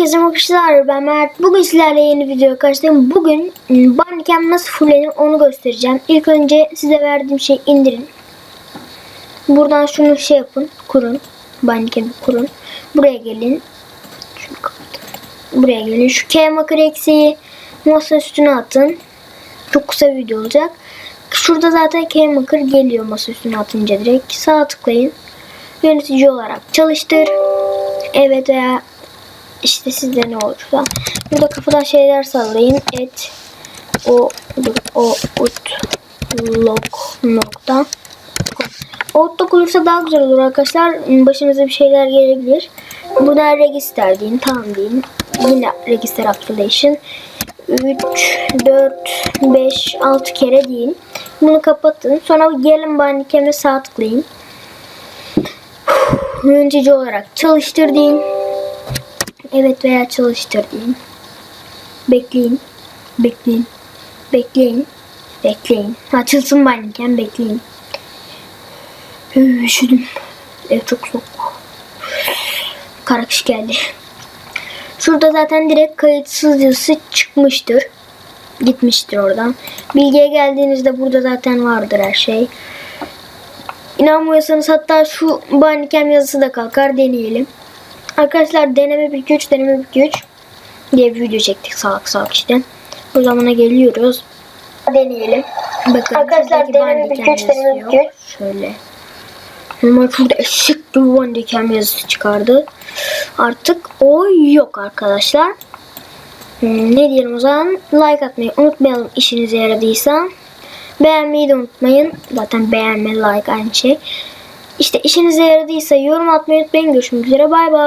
Arkadaşlar ben Mert. Bugün sizlerle yeni video karşılayayım. Bugün ım, Bandicam nasıl fullenir onu göstereceğim. İlk önce size verdiğim şey indirin. Buradan şunu şey yapın. Kurun. Bandicam'ı kurun. Buraya gelin. Buraya gelin. Şu Kmaker eksiği masa üstüne atın. Çok kısa video olacak. Şurada zaten Kmaker geliyor masa üstüne atınca direkt. Sağa tıklayın. Yönetici olarak çalıştır. Evet veya işte sizde ne olursa. Burada kafadan şeyler sallayın. Et o o ut log nokta Outlog olursa daha güzel olur arkadaşlar. Başınıza bir şeyler gelebilir. Burada register deyin. Tamam deyin. Yine register application. 3, 4, 5, 6 kere deyin. Bunu kapatın. Sonra gelin bandikeme sağ tıklayın. Yönetici olarak çalıştır deyin. Evet veya çalıştır deyin. Bekleyin. Bekleyin. Bekleyin. Bekleyin. Açılsın banniken bekleyin. Üşüdüm. Ev çok soğuk. Karakış geldi. Şurada zaten direkt kayıtsız yazısı çıkmıştır. Gitmiştir oradan. Bilgiye geldiğinizde burada zaten vardır her şey. İnanmıyorsanız hatta şu Bandicam yazısı da kalkar deneyelim. Arkadaşlar deneme bir güç deneme bir güç diye bir video çektik salak salak işte. O zamana geliyoruz. Deneyelim. Bakın Arkadaşlar, deneme bir güç, deneme bir güç. Şöyle. Ama şurada eşek gibi Bandicam yazısı çıkardı. Artık o yok arkadaşlar. Hmm, ne diyelim o zaman? Like atmayı unutmayalım işinize yaradıysa. Beğenmeyi de unutmayın. Zaten beğenme, like aynı şey. İşte işinize yaradıysa yorum atmayı unutmayın. Görüşmek üzere. Bay bay.